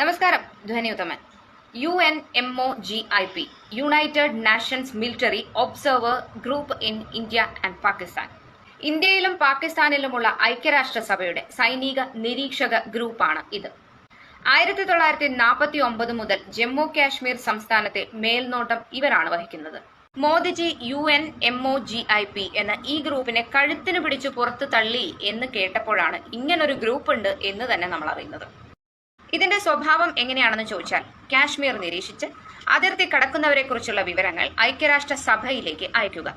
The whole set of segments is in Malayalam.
നമസ്കാരം ധ്വനിയുത്തമൻ. U N M O G I P United Nations military observer group in India and Pakistan ഇന്ത്യയിലും പാകിസ്ഥാനിലുമുള്ള ഐക്യരാഷ്ട്രസഭയുടെ സൈനിക നിരീക്ഷക ഗ്രൂപ്പാണ് ഇത്. ആയിരത്തി തൊള്ളായിരത്തി നാൽപ്പത്തി ഒമ്പത് മുതൽ ജമ്മു കാശ്മീർ സംസ്ഥാനത്തെ മേൽനോട്ടം ഇവരാണ് വഹിക്കുന്നത്. Modiji U N M O G I P എന്ന ഈ ഗ്രൂപ്പിനെ കഴുത്തിന് പിടിച്ചു പുറത്തു തള്ളി എന്ന് കേട്ടപ്പോഴാണ് ഇങ്ങനൊരു ഗ്രൂപ്പ് ഉണ്ട് എന്ന് തന്നെ നമ്മൾ അറിയുന്നത് ഇതിന്റെ സ്വഭാവം എങ്ങനെയാണെന്ന് ചോദിച്ചാൽ കാശ്മീർ നിരീക്ഷിച്ച് അതിർത്തി കടക്കുന്നവരെ കുറിച്ചുള്ള വിവരങ്ങൾ ഐക്യരാഷ്ട്ര സഭയിലേക്ക് അയക്കുക.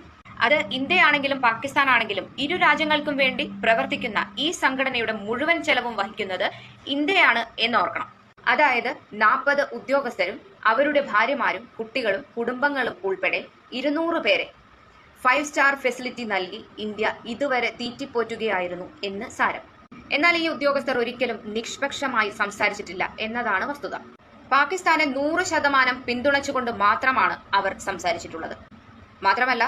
അത് ഇന്ത്യയാണെങ്കിലും പാകിസ്ഥാൻ ആണെങ്കിലും ഇരു രാജ്യങ്ങൾക്കും വേണ്ടി പ്രവർത്തിക്കുന്ന ഈ സംഘടനയുടെ മുഴുവൻ ചെലവും വഹിക്കുന്നത് ഇന്ത്യയാണ് എന്നോർക്കണം. അതായത് നാൽപ്പത് ഉദ്യോഗസ്ഥരും അവരുടെ ഭാര്യമാരും കുട്ടികളും കുടുംബങ്ങളും ഉൾപ്പെടെ ഇരുന്നൂറ് പേരെ ഫൈവ് സ്റ്റാർ ഫെസിലിറ്റി നൽകി ഇന്ത്യ ഇതുവരെ തീറ്റിപ്പോറ്റുകയായിരുന്നു എന്ന് സാരം. എന്നാൽ ഈ ഉദ്യോഗസ്ഥർ ഒരിക്കലും നിഷ്പക്ഷമായി സംസാരിച്ചിട്ടില്ല എന്നതാണ് വസ്തുത. പാകിസ്ഥാനെ നൂറ് ശതമാനം പിന്തുണച്ചുകൊണ്ട് മാത്രമാണ് അവർ സംസാരിച്ചിട്ടുള്ളത്. മാത്രമല്ല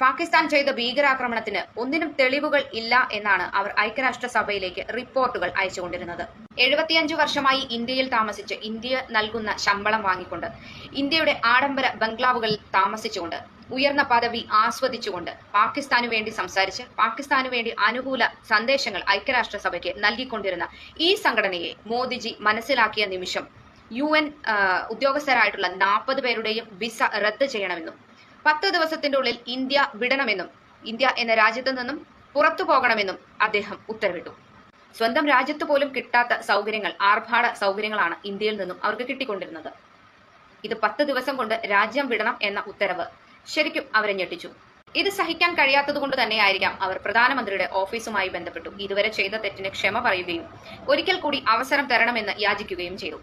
പാകിസ്ഥാൻ ചെയ്ത ഭീകരാക്രമണത്തിന് ഒന്നിനും തെളിവുകൾ ഇല്ല എന്നാണ് അവർ ഐക്യരാഷ്ട്രസഭയിലേക്ക് റിപ്പോർട്ടുകൾ അയച്ചുകൊണ്ടിരുന്നത്. എഴുപത്തിയഞ്ചു വർഷമായി ഇന്ത്യയിൽ താമസിച്ച് ഇന്ത്യ നൽകുന്ന ശമ്പളം വാങ്ങിക്കൊണ്ട് ഇന്ത്യയുടെ ആഡംബര ബംഗ്ലാവുകളിൽ താമസിച്ചുകൊണ്ട് ഉയർന്ന പദവി ആസ്വദിച്ചുകൊണ്ട് പാകിസ്ഥാനു വേണ്ടി സംസാരിച്ച് പാകിസ്ഥാനു വേണ്ടി അനുകൂല സന്ദേശങ്ങൾ ഐക്യരാഷ്ട്രസഭയ്ക്ക് നൽകിക്കൊണ്ടിരുന്ന ഈ സംഘടനയെ മോദിജി മനസ്സിലാക്കിയ നിമിഷം യു എൻ ഉദ്യോഗസ്ഥരായിട്ടുള്ള നാൽപ്പത് പേരുടെയും വിസ റദ്ദ് ചെയ്യണമെന്നും പത്ത് ദിവസത്തിന്റെ ഉള്ളിൽ ഇന്ത്യ വിടണമെന്നും ഇന്ത്യ എന്ന രാജ്യത്തു നിന്നും പുറത്തു പോകണമെന്നും അദ്ദേഹം ഉത്തരവിട്ടു. സ്വന്തം രാജ്യത്ത് പോലും കിട്ടാത്ത സൗകര്യങ്ങൾ ആർഭാട സൗകര്യങ്ങളാണ് ഇന്ത്യയിൽ നിന്നും അവർക്ക് കിട്ടിക്കൊണ്ടിരുന്നത്. ഇത് പത്ത് ദിവസം കൊണ്ട് രാജ്യം വിടണം എന്ന ഉത്തരവ് ശരിക്കും അവരെ ഞെട്ടിച്ചു. ഇത് സഹിക്കാൻ കഴിയാത്തത് കൊണ്ട് തന്നെയായിരിക്കാം അവർ പ്രധാനമന്ത്രിയുടെ ഓഫീസുമായി ബന്ധപ്പെട്ടു. ഇതുവരെ ചെയ്ത തെറ്റിന് ക്ഷമ പറയുകയും ഒരിക്കൽ കൂടി അവസരം തരണമെന്ന് യാചിക്കുകയും ചെയ്തു.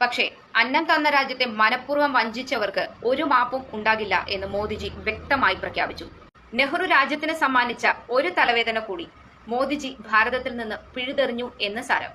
പക്ഷേ അന്നം തന്ന രാജ്യത്തെ മനഃപൂർവം വഞ്ചിച്ചവർക്ക് ഒരു മാപ്പും ഉണ്ടാകില്ല എന്ന് മോദിജി വ്യക്തമായി പ്രഖ്യാപിച്ചു. നെഹ്റു രാജ്യത്തിന് സമ്മാനിച്ച ഒരു തലവേദന കൂടി മോദിജി ഭാരതത്തിൽ നിന്ന് പിഴുതെറിഞ്ഞു എന്ന് സാരം.